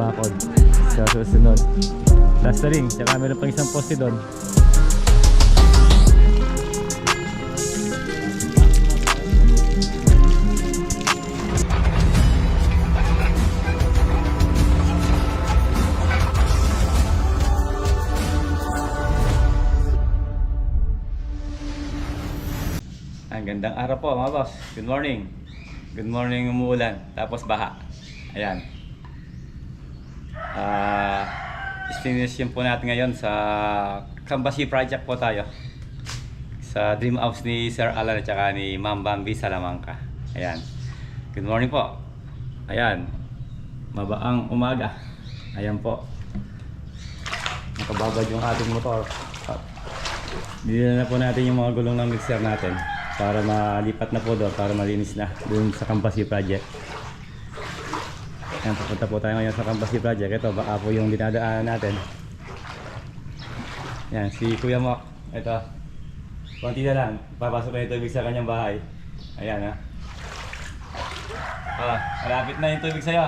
bakod. Sa susunod. Last na ring, tsaka meron pang isang poste doon. Ang gandang araw po mga boss. Good morning. Good morning umuulan. Tapos baha. Ayan. Ah, destination po natin ngayon sa Kambasi Project po tayo. Sa dream house ni Sir Alan at saka ni Ma'am Bambi Salamanca. Ayan. Good morning po. Ayan. Mabaang umaga. Ayan po. Nakababad yung ating motor. Dinala na po natin yung mga gulong ng mixer natin para malipat na po doon, para malinis na doon sa Campasi Project. Yan, papunta po tayo ngayon sa Campasi Project. Ito, baka po yung dinadaanan natin. Yan, si Kuya Mok. Ito. Konti na lang. Papasok na yung tubig sa kanyang bahay. Ayan, ha. Ah, malapit na yung tubig sa'yo.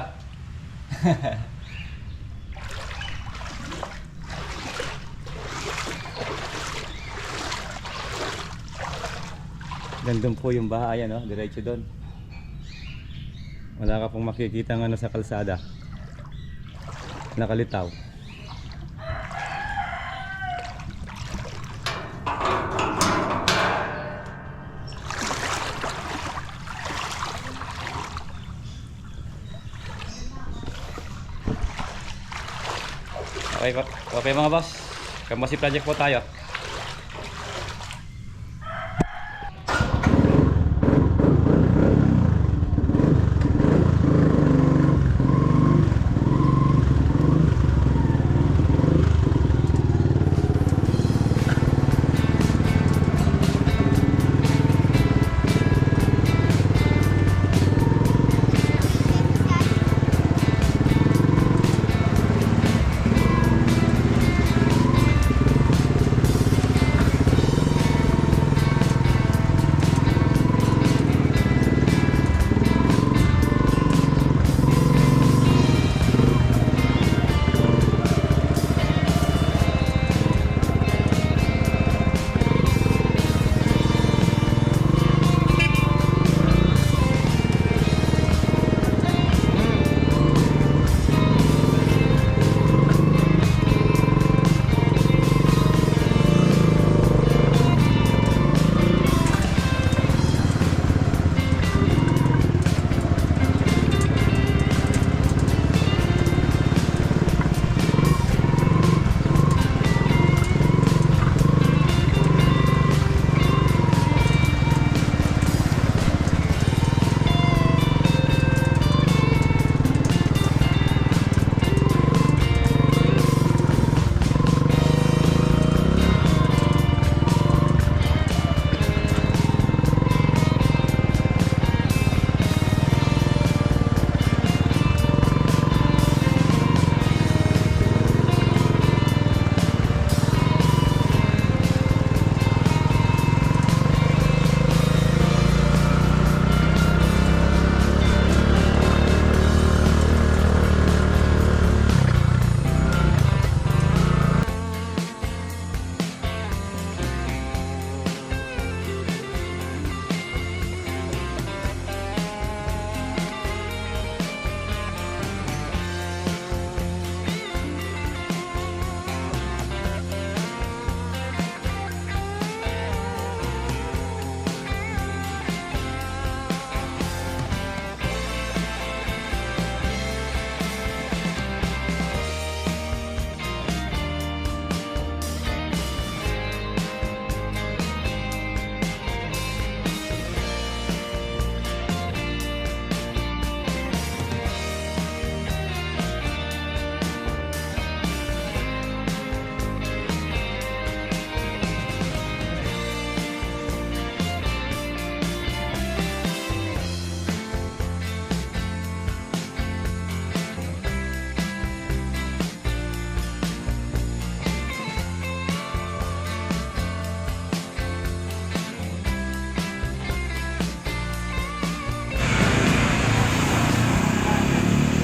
Gandun po yung bahay, ano, diretso doon. Wala ka pong makikita ng ano sa kalsada. Nakalitaw. Okay, okay mga boss. Kamasi project po tayo.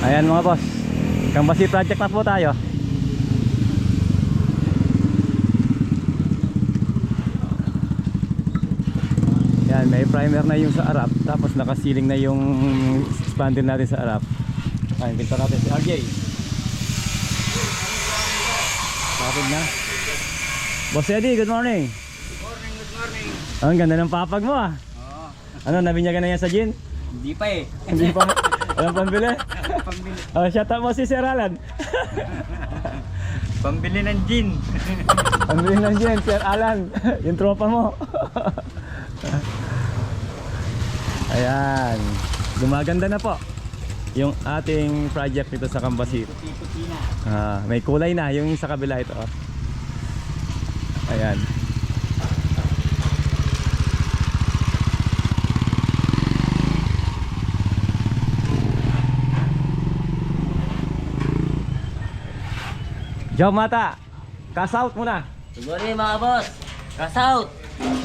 Ayan mga boss. Kambasi project na po tayo. Yan, may primer na yung sa harap. Tapos nakasiling na yung expander natin sa harap. Ayan, pinto natin si RJ. Kapit na. Boss Eddie, good morning. Good morning, good morning. Ang ganda ng papag mo ah. Oo. Ano, nabinyagan na yan sa gin? Hindi pa eh. Hindi pa. Walang pambili. Pambili, Oh, shout out mo si Sir Alan. pambili ng gin. Pambili ng gin, Sir Alan. yung tropa mo. Ayan. Gumaganda na po yung ating project dito sa Kambasi. Puti-puti na. Ah, may kulay na yung sa kabila ito. oh. Ayan. Joe Mata, cast out muna. Morning mga boss. Cast out.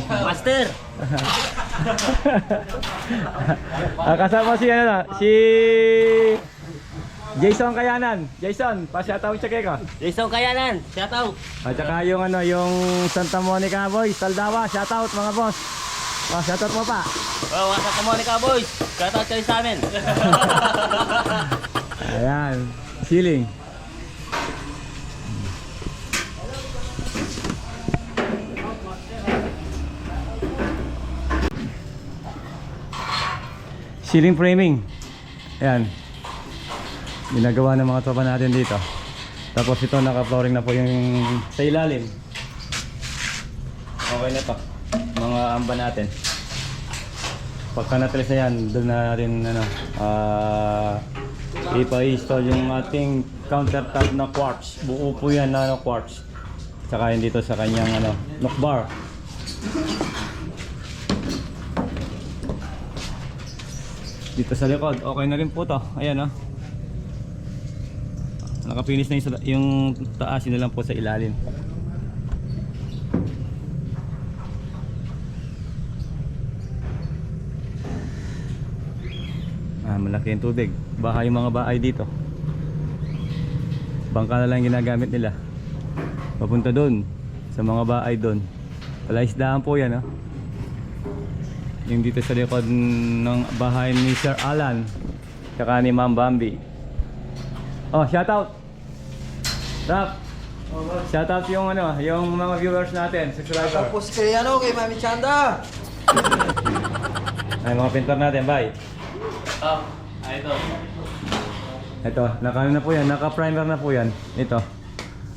Master. ah, kasama si ano na, si Jason Kayanan. Jason, pa-shoutout check ko. Jason Kayanan. Shout out. At saka yung ano, yung Santa Monica Boys, Taldawa, shoutout mga boss. Oh, shoutout mo pa. Oh, wasa ka Monica boys. Shout out kayo sa amin. Ayan, ceiling. Ceiling framing. Ayan. Ginagawa ng mga tropa natin dito. Tapos ito naka-flooring na po yung sa ilalim. Okay na to. Mga amba natin. Pagka natilis na yan, doon na rin ano, ah ipa-install yung ating countertop na quartz. Buo po yan na ano, quartz. Saka yun dito sa kanyang ano, knock Dito sa likod, okay na rin po to. Ayan oh. Nakapinis na yung, yung taas, yun na lang po sa ilalim. Ah, malaki yung tubig. Bahay yung mga bahay dito. Bangka na lang ginagamit nila. Papunta doon sa mga bahay doon. Palaisdaan po yan, oh. Yung dito sa likod ng bahay ni Sir Alan. Tsaka ni Ma'am Bambi. Oh, shout out. Rap. Shout out yung ano, yung mga viewers natin, subscriber. Tapos kay ano, kay Mami Chanda. Ay, mga pintor natin, bye. Oh, ay ito. Ito, naka ano na po yan, naka-primer na po yan. Ito.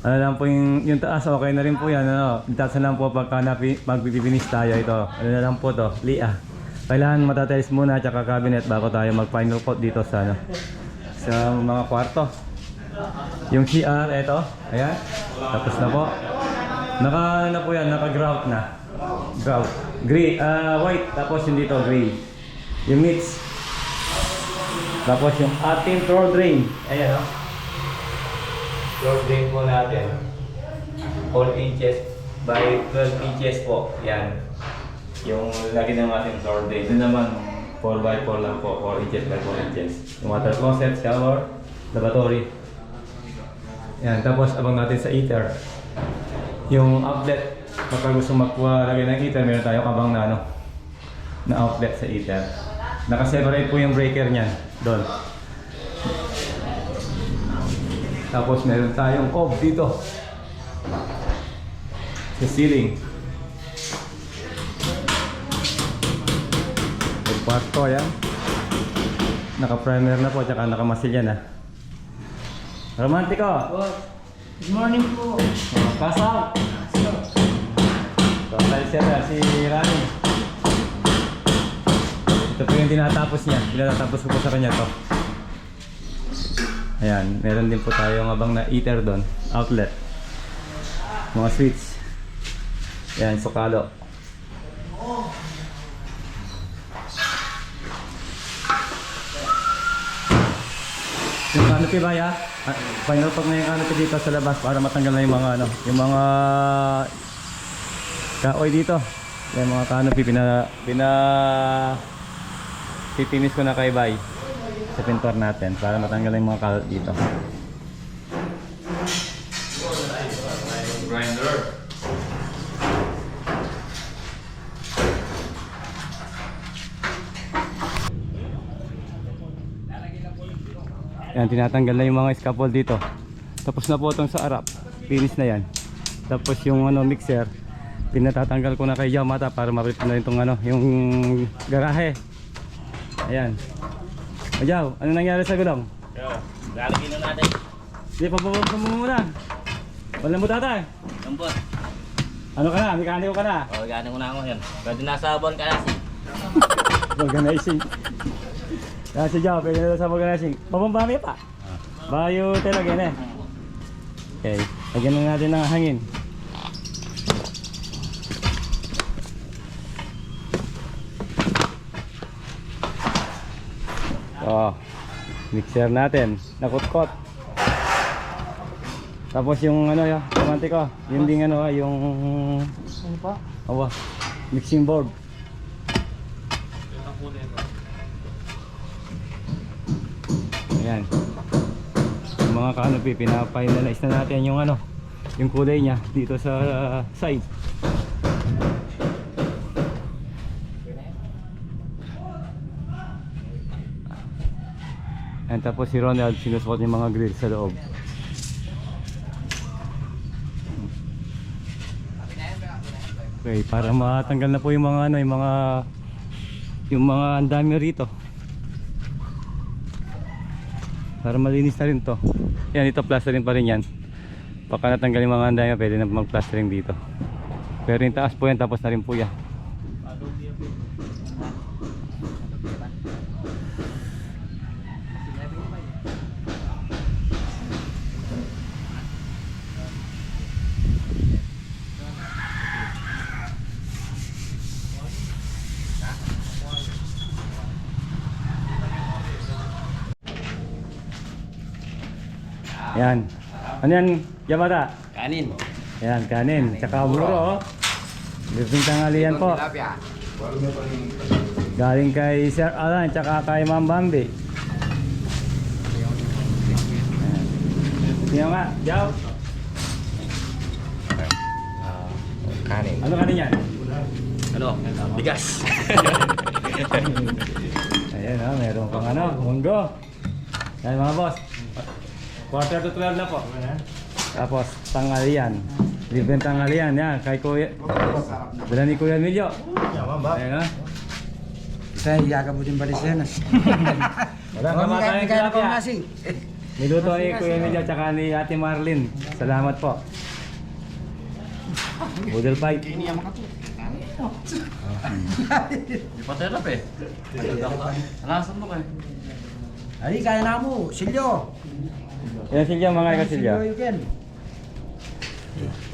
Ano lang po yung, yung taas, okay na rin po yan. Ano, taas na lang po pagka napi, magpipinis tayo ito. Ano na lang po to, lia. Kailangan matatiles muna tsaka cabinet bago tayo mag-final coat dito sa ano, sa mga kwarto. Yung CR, ito, ayan. Tapos na po. Naka, ano po yan, naka-grout na. Grout. Gray, ah, white, tapos yung dito, gray. Yung mix, tapos yung ating floor drain. Ayan o. Floor drain po natin. 4 inches by 12 inches po. Yan. Yung lagi ng ating floor drain. Doon naman 4 by 4 lang po. 4 inches by 4 inches. Yung water closet, shower, lavatory. Yan. Tapos abang natin sa heater. Yung outlet. Kapag gusto magkuha lagay ng heater, meron tayong abang na ano na outlet sa heater. Naka-separate po yung breaker niyan doon. Tapos meron tayong cob dito. Sa ceiling. Yung kwarto yan. Naka-primer na po, tsaka nakamasil yan ah. Romantiko! Good morning po. Pass out! Total siya na, si Rani. Ito po yung tinatapos niya. Tinatapos ko po sa kanya to. Ayan, meron din po tayong abang na heater doon. Outlet. Mga switch. Ayan, sukalo. Yung canopy ba ya? Ah, Final pag na yung canopy dito sa labas para matanggal na yung mga ano, yung mga kaoy dito. Yung mga canopy pina pina pipinis ko na kay Bay. Sa pintor natin para matanggal yung mga kalat dito. Grinder. Yan, tinatanggal na yung mga scaffold dito. Tapos na po itong sa arap. Finish na yan. Tapos yung ano, mixer, pinatatanggal ko na kay Yamata para ma-prep na rin itong ano, yung garahe. Ayan. Ajaw, ano nangyari sa gulong? Yo, lalagyan na natin. Hindi, pabababa mo muna. Wala mo tatay. Lambot. Ano ka na? Mekaniko ka na? O, gano'n ko na ako yan. Pwede nasa bon ka na si. Organizing. Yan si Jow, pwede na sa organizing. Pabambami pa. Bayo talaga na eh. Okay, lagyan na natin ng hangin. Oh, mixer natin, nakutkot. Tapos yung ano yun, kamante ko, yung ding ano, yung... Ano pa? Awa, mixing board. Ayan. Yung mga canopy, pinafinalize na natin yung ano, yung kulay niya dito sa uh, side. And tapos si Ronald sinusuot yung mga grill sa loob. Okay, para matanggal na po yung mga ano, yung mga yung mga ang dami rito. Para malinis na rin to. Yan, ito plastering pa rin yan. Baka natanggal yung mga andaya, pwede na mag-plastering dito. Pero yung taas po yan, tapos na rin po yan. Yan. Ano yan, Yamada? Kanin. Yan, kanin. Tsaka muro. oh. Libreng tanghalian po. Galing kay Sir Alan, tsaka kay Ma'am Bambi. Sino nga? Jow? Kanin. Ano kanin yan? Ano? Bigas. Ayan ha, meron pang ano, munggo. Ayan mga boss. Quarter to 12 na po. Tapos tanghalian. Libreng tanghalian yan kay Kuya. Dala ni Kuya Emilio. Ayan ha. Saya yaga mo din balisenas. Wala ka matayang tilapia. Niluto ni Kuya Emilio tsaka ni Ate Marlene. Salamat po. Budel fight. Paterap eh. Alasan mo kayo. Ali kaya na mo, Silyo. Yan silya mga kasilya. Silyo you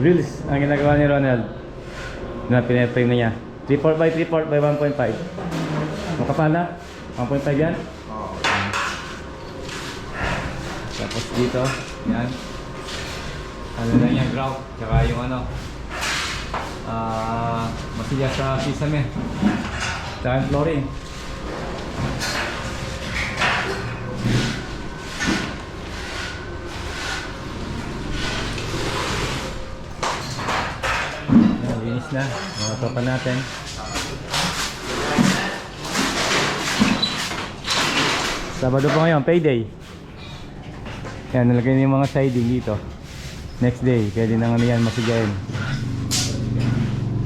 Reels ang ginagawa ni Ronald. Na pineframe na niya. 3.4 by 3.4 by 1.5. Makapal na? 1.5 yan? Tapos dito, yan. Ano lang yan, grout. Tsaka yung ano, ah, masilya sa sesame. Tsaka flooring. Yan, linis na. Mga tropa natin. Sabado pa ngayon, payday. Yan, nalagay na yung mga siding dito. Next day, pwede na ano yan masigayin.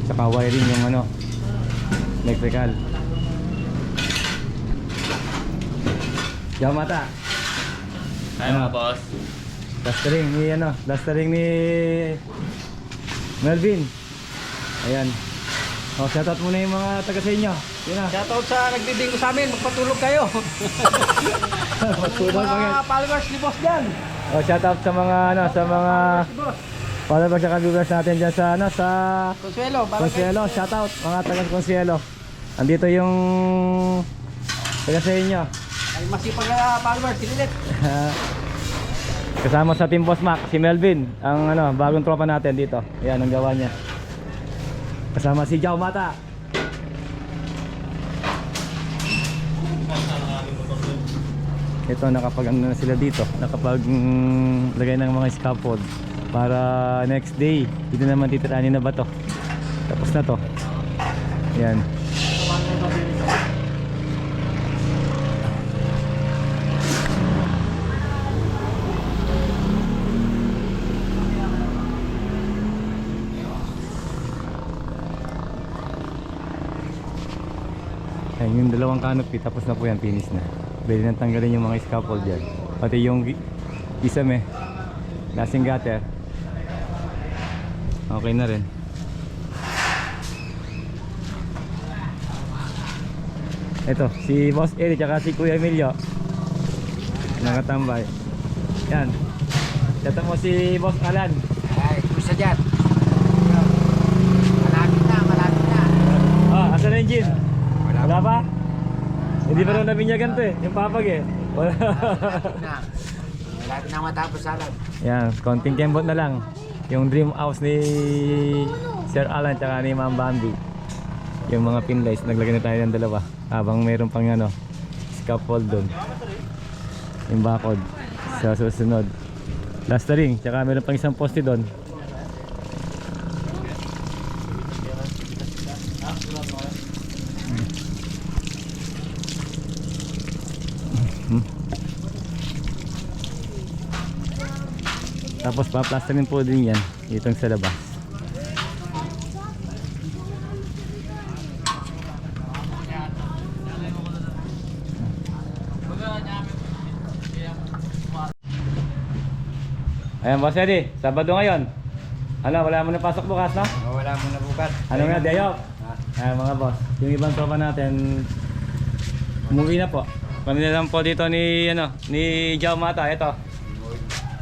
Saka wiring yung ano, electrical. Yaw mata. Ano, boss? Dastering ni ano, dastering ni Melvin. Ayan. Oh, shoutout muna yung mga taga sa inyo. Yun na. Shoutout sa nagbibingo sa amin, magpatulog kayo. Yan. Mga followers ni Boss Dan. Oh, shoutout sa mga ano, sa mga followers at viewers natin diyan sa ano, sa Consuelo, Consuelo, shoutout mga taga Consuelo. Andito yung taga sa inyo. Ay, masipag na followers, sinilit. Kasama sa Team Boss Mac, si Melvin, ang ano, bagong tropa natin dito. Yan ang gawa niya. Kasama si Jao Mata. Ito nakapag ano na sila dito, nakapag lagay ng mga scaffold para next day dito naman titiranin na ba to. Tapos na to. Yan. Ayan, yung dalawang canopy, tapos na po yan, finish na. Pwede nang tanggalin yung mga scaffold dyan. Pati yung gi- isame, lasing gutter. Okay na rin. Ito, si Boss Eric at si Kuya Emilio. Nakatambay. Yan. Ito mo si Boss Alan. Ay, kusa dyan. Malapit na, malapit na. Ah, asan na yung gin? Wala Wala pa? Hindi pa rin nabinyagan to eh. Yung papag eh. Wala. Malapit na matapos alam. Yan, konting kembot na lang. Yung dream house ni Sir Alan tsaka ni Ma'am Bambi. Yung mga pinlays, naglagay na tayo ng dalawa. Habang mayroon pang ano, scaffold doon. Yung bakod sa susunod. Plastering, tsaka mayroon pang isang poste doon. Tapos paplasterin po din yan itong sa labas. Ayan, Boss Eddie, Sabado ngayon. Ano, wala mo na pasok bukas, no? Oh, wala mo na bukas. Ano nga, day off? Ayan, mga boss. Yung ibang tropa natin, umuwi na po. Kami na lang po dito ni, ano, ni Jao Mata. Ito.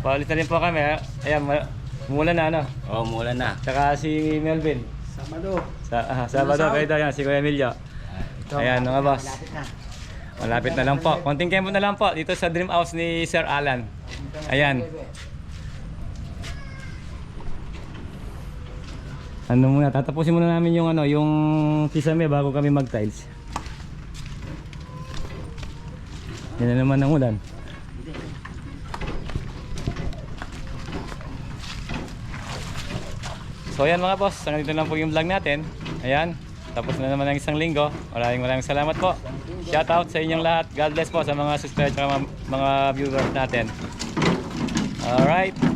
Paulit na rin po kami. Ayan, ma- umulan na, ano. Oh, mula na. Tsaka si Melvin. Sabado. Sa, ah, Sabado, kayo daw yan, si Kuya Emilio. Ayan, mga boss. Malapit na. Malapit na lang po. Konting kempo na lang po dito sa Dream House ni Sir Alan. Ayan. Ano muna, tatapusin muna namin yung ano, yung kisame bago kami mag-tiles. Yan na naman ang ulan. So ayan mga boss, hanggang dito lang po yung vlog natin. Ayan, tapos na naman ang isang linggo. Maraming maraming salamat po. Shout out sa inyong lahat. God bless po sa mga subscribers at mga, mga viewers natin. Alright.